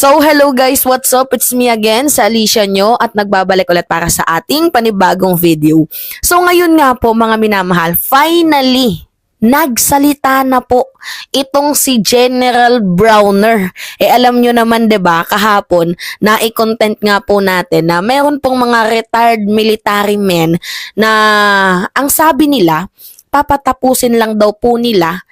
So, hello guys, what's up? It's me again, sa Alicia nyo at nagbabalik ulit para sa ating panibagong video. So, ngayon nga po mga minamahal, finally, nagsalita na po itong si General Browner. Eh alam nyo naman ba kahapon na i-content nga po natin na meron pong mga retired military men na ang sabi nila papatapusin lang daw po nila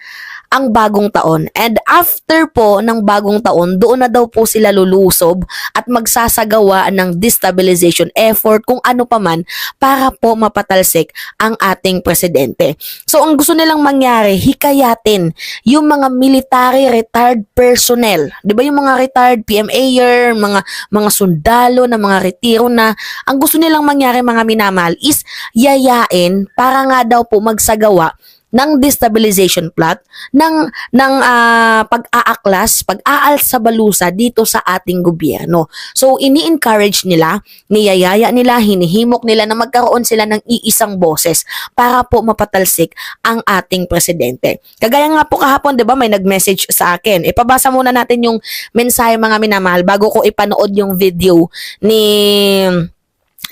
ang bagong taon. And after po ng bagong taon, doon na daw po sila lulusob at magsasagawa ng destabilization effort kung ano pa man para po mapatalsik ang ating presidente. So ang gusto nilang mangyari, hikayatin yung mga military retired personnel. 'Di ba yung mga retired PMAer, mga mga sundalo na mga retiro na ang gusto nilang mangyari mga minamahal is yayain para nga daw po magsagawa ng destabilization plot ng ng ah, pag-aaklas, pag-aal sa balusa dito sa ating gobyerno. So ini-encourage nila, niyayaya nila, hinihimok nila na magkaroon sila ng iisang boses para po mapatalsik ang ating presidente. Kagaya nga po kahapon, 'di ba, may nag-message sa akin. Ipabasa muna natin yung mensahe mga minamahal bago ko ipanood yung video ni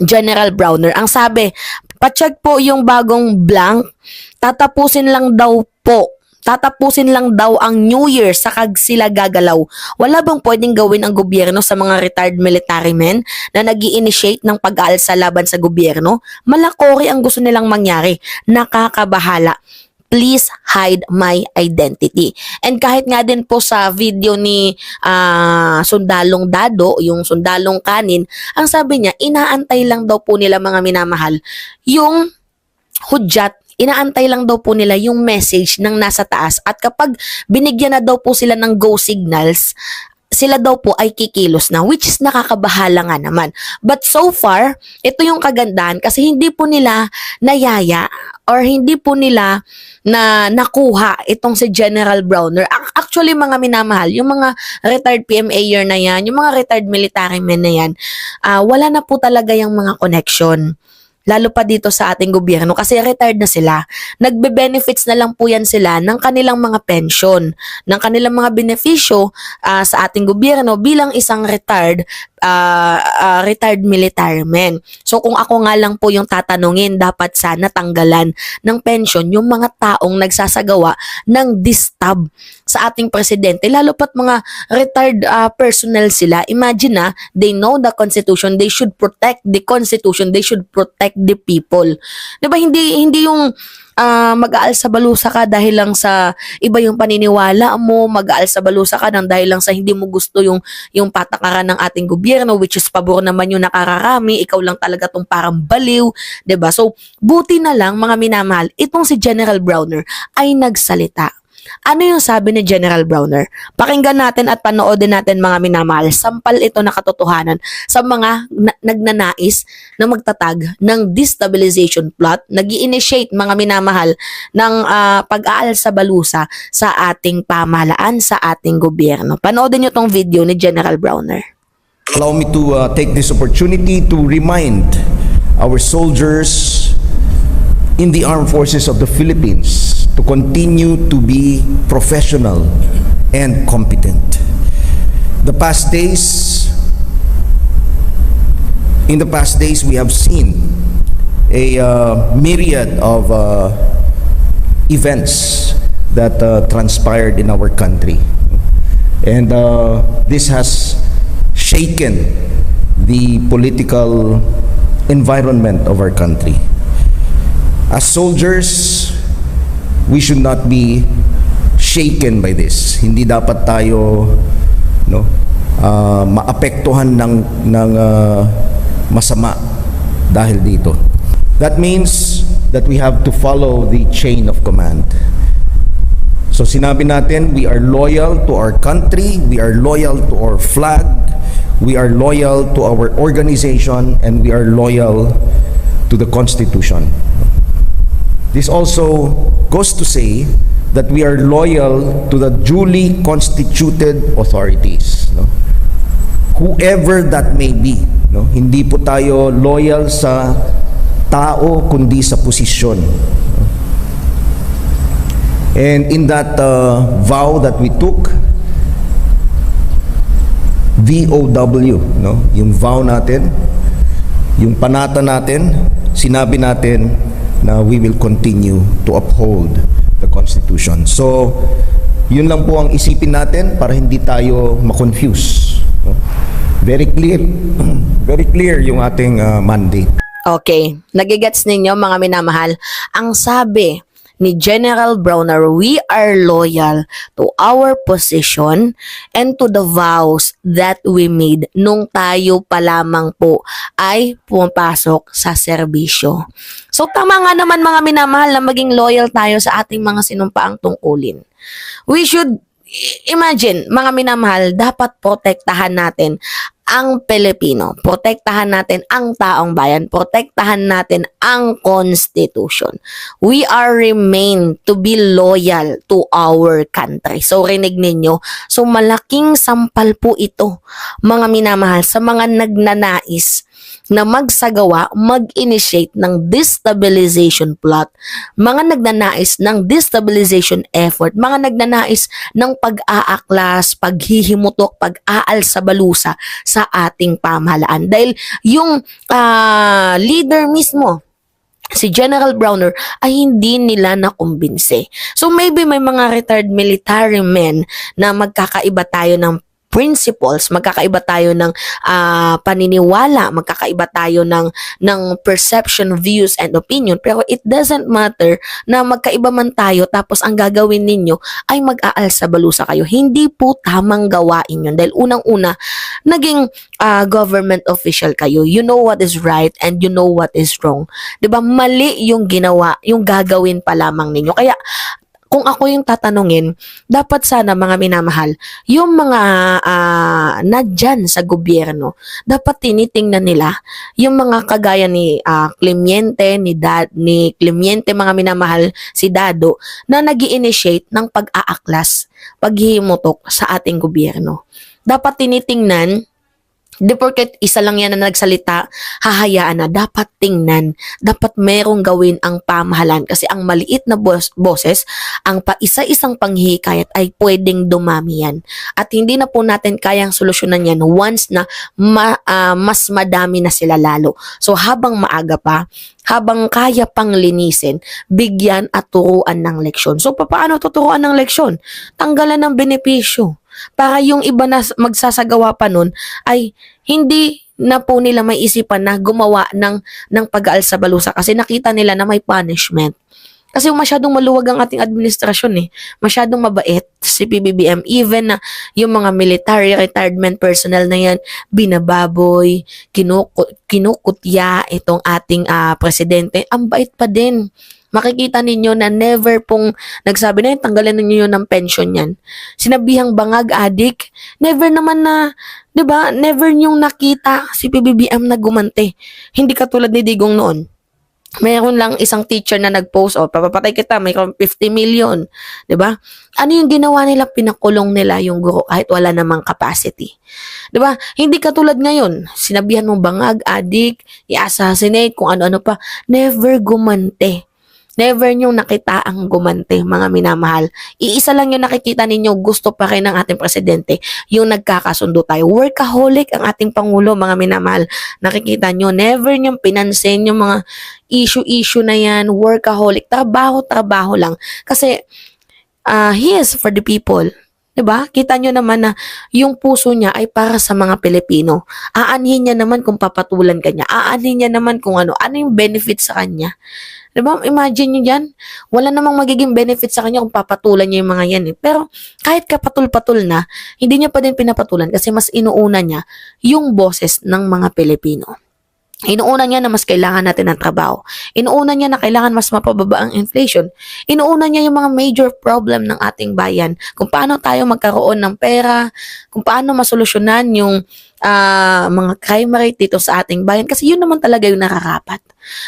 General Browner. Ang sabi, pacheck po yung bagong blank, tatapusin lang daw po. Tatapusin lang daw ang New Year sa kag sila gagalaw. Wala bang pwedeng gawin ang gobyerno sa mga retired military men na nag initiate ng pag-aalsa laban sa gobyerno? Malakori ang gusto nilang mangyari. Nakakabahala please hide my identity. And kahit nga din po sa video ni ah, Sundalong Dado, yung Sundalong Kanin, ang sabi niya, inaantay lang daw po nila mga minamahal yung hudyat inaantay lang daw po nila yung message ng nasa taas at kapag binigyan na daw po sila ng go signals sila daw po ay kikilos na which is nakakabahala nga naman. But so far, ito yung kagandahan kasi hindi po nila nayaya or hindi po nila na nakuha itong si General Browner. Ac- Actually, mga minamahal, yung mga retired PMA year na yan, yung mga retired military men na yan, ah, wala na po talaga yung mga connection lalo pa dito sa ating gobyerno kasi retired na sila. Nagbe-benefits na lang po yan sila ng kanilang mga pension, ng kanilang mga benepisyo ah, sa ating gobyerno bilang isang retired ah, ah, retired military men. So kung ako nga lang po yung tatanungin, dapat sana tanggalan ng pension yung mga taong nagsasagawa ng distab sa ating presidente, lalo pat mga retired ah, personnel sila. Imagine na, they know the constitution, they should protect the constitution, they should protect the people. 'Di ba hindi hindi yung ah, mag-aal sa balusa ka dahil lang sa iba yung paniniwala mo, mag-aal sa balusa ka nang dahil lang sa hindi mo gusto yung yung patakaran ng ating gobyerno which is pabor naman yung nakararami, ikaw lang talaga tong parang baliw, ba? So, buti na lang mga minamahal, itong si General Browner ay nagsalita. Ano yung sabi ni General Browner? Pakinggan natin at panoodin natin mga minamahal. Sampal ito na katotohanan sa mga na- nagnanais na magtatag ng destabilization plot, nag initiate mga minamahal ng ah, pag-aal sa balusa sa ating pamahalaan, sa ating gobyerno. Panoodin nyo tong video ni General Browner. Allow me to uh, take this opportunity to remind our soldiers in the armed forces of the Philippines to continue to be professional and competent. The past days, in the past days, we have seen a uh, myriad of uh, events that uh, transpired in our country. And uh, this has shaken the political environment of our country. As soldiers, we should not be shaken by this. Hindi dapat tayo no ah, maapektuhan ng ng ah, masama dahil dito. That means that we have to follow the chain of command. So sinabi natin, we are loyal to our country, we are loyal to our flag, we are loyal to our organization, and we are loyal to the Constitution. This also goes to say that we are loyal to the duly constituted authorities. No? Whoever that may be. No? Hindi po tayo loyal sa tao kundi sa posisyon. And in that uh, vow that we took, VOW, no? Yung vow natin, yung panata natin, sinabi natin na we will continue to uphold the Constitution. So, yun lang po ang isipin natin para hindi tayo ma-confuse. no? Very clear, very clear yung ating uh, mandate. Okay, nagigets ninyo mga minamahal. Ang sabi ni General Browner, we are loyal to our position and to the vows that we made nung tayo pa lamang po ay pumapasok sa serbisyo. So tama nga naman mga minamahal na maging loyal tayo sa ating mga sinumpaang tungkulin. We should imagine, mga minamahal, dapat protektahan natin ang Pilipino. Protektahan natin ang taong bayan. Protektahan natin ang Constitution. We are remain to be loyal to our country. So, rinig ninyo. So, malaking sampal po ito, mga minamahal, sa mga nagnanais na magsagawa, mag-initiate ng destabilization plot, mga nagnanais ng destabilization effort, mga nagnanais ng pag-aaklas, paghihimutok, pag-aal sa balusa sa ating pamahalaan. Dahil yung ah, leader mismo, si General Browner ay hindi nila nakumbinse. So maybe may mga retired military men na magkakaiba tayo ng principles, magkakaiba tayo ng ah, paniniwala, magkakaiba tayo ng ng perception, views and opinion. Pero it doesn't matter na magkaiba man tayo tapos ang gagawin ninyo ay mag-aal sa balusa kayo. Hindi po tamang gawain yun. Dahil unang-una, naging ah, government official kayo. You know what is right and you know what is wrong. 'Di ba? Mali yung ginawa, yung gagawin pa lamang ninyo. Kaya kung ako yung tatanungin, dapat sana mga minamahal, yung mga ah, nadyan sa gobyerno, dapat tinitingnan nila yung mga kagaya ni ah, Clemente, ni Dad, ni Clemente mga minamahal, si Dado, na nag initiate ng pag-aaklas, paghihimutok sa ating gobyerno. Dapat tinitingnan Di porket isa lang yan na nagsalita, hahayaan na dapat tingnan, dapat merong gawin ang pamahalan kasi ang maliit na bos- boses, ang pa isa-isang panghihikayat ay pwedeng dumami yan. At hindi na po natin kayang solusyonan yan once na ma- ah, mas madami na sila lalo. So habang maaga pa, habang kaya pang linisin, bigyan at turuan ng leksyon. So paano tuturuan ng leksyon? Tanggalan ng benepisyo para yung iba na magsasagawa pa nun ay hindi na po nila may isipan na gumawa ng, ng pag-aal sa balusa kasi nakita nila na may punishment. Kasi masyadong maluwag ang ating administrasyon eh. Masyadong mabait si PBBM. Even na yung mga military retirement personnel na yan, binababoy, kinuku- kinukutya itong ating ah, presidente. Ang bait pa din. Makikita ninyo na never pong nagsabi na yun, tanggalan ninyo yun ng pension yan. Sinabihang bangag adik, never naman na, 'di ba? Never niyong nakita si PBBM na gumante. Hindi katulad ni Digong noon. Mayroon lang isang teacher na nag-post, oh, papapatay kita, may 50 million, 'di ba? Ano yung ginawa nila? Pinakulong nila yung guro kahit wala namang capacity. 'Di ba? Hindi katulad ngayon, sinabihan mong bangag, adik, i-assassinate, kung ano-ano pa, never gumante. Never niyong nakita ang gumante, mga minamahal. Iisa lang yung nakikita ninyo, gusto pa rin ng ating presidente, yung nagkakasundo tayo. Workaholic ang ating Pangulo, mga minamahal. Nakikita nyo, never niyong pinansin yung mga issue-issue na yan, workaholic, trabaho-trabaho lang. Kasi, ah he is for the people. 'Di ba? Kita nyo naman na yung puso niya ay para sa mga Pilipino. Aanhin niya naman kung papatulan ka niya. Aanhin niya naman kung ano, ano yung benefit sa kanya. 'Di ba? Imagine niyo 'yan. Wala namang magiging benefit sa kanya kung papatulan niya yung mga 'yan eh. Pero kahit kapatul-patul na, hindi niya pa din pinapatulan kasi mas inuuna niya yung boses ng mga Pilipino. Inuuna niya na mas kailangan natin ng trabaho. Inuuna niya na kailangan mas mapababa ang inflation. Inuuna niya yung mga major problem ng ating bayan. Kung paano tayo magkaroon ng pera, kung paano masolusyonan yung ah, mga crime rate dito sa ating bayan. Kasi yun naman talaga yung nakakapat.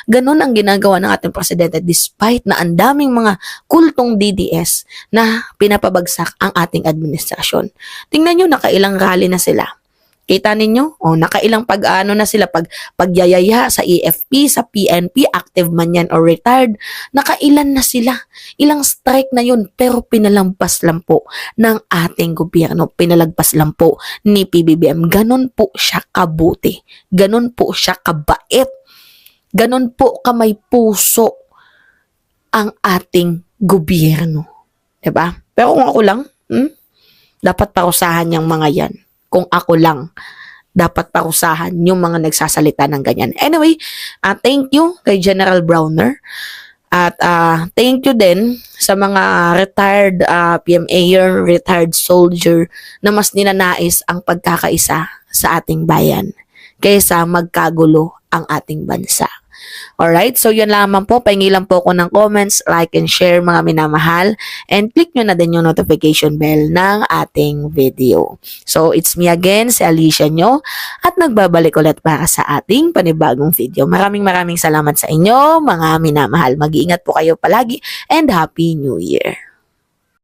Ganun ang ginagawa ng ating presidente despite na ang daming mga kultong DDS na pinapabagsak ang ating administrasyon. Tingnan nyo, nakailang rally na sila. Kita ninyo? O, nakailang pag-ano na sila, pag, pagyayaya sa EFP, sa PNP, active man yan or retired, nakailan na sila. Ilang strike na yun, pero pinalampas lang po ng ating gobyerno. Pinalagpas lang po ni PBBM. Ganon po siya kabuti. Ganon po siya kabait. Ganon po kamay puso ang ating gobyerno. 'Di ba? Pero kung ako lang, hmm, dapat parusahan yung mga yan. Kung ako lang, dapat parusahan yung mga nagsasalita ng ganyan. Anyway, ah, thank you kay General Browner. At ah, thank you din sa mga retired ah, PMAer, retired soldier na mas ninanais ang pagkakaisa sa ating bayan kaysa magkagulo ang ating bansa. Alright, so yun lamang po. Pahingi lang po ako ng comments, like and share mga minamahal. And click nyo na din yung notification bell ng ating video. So it's me again, si Alicia nyo. At nagbabalik ulit para sa ating panibagong video. Maraming maraming salamat sa inyo, mga minamahal. Mag-iingat po kayo palagi and Happy New Year!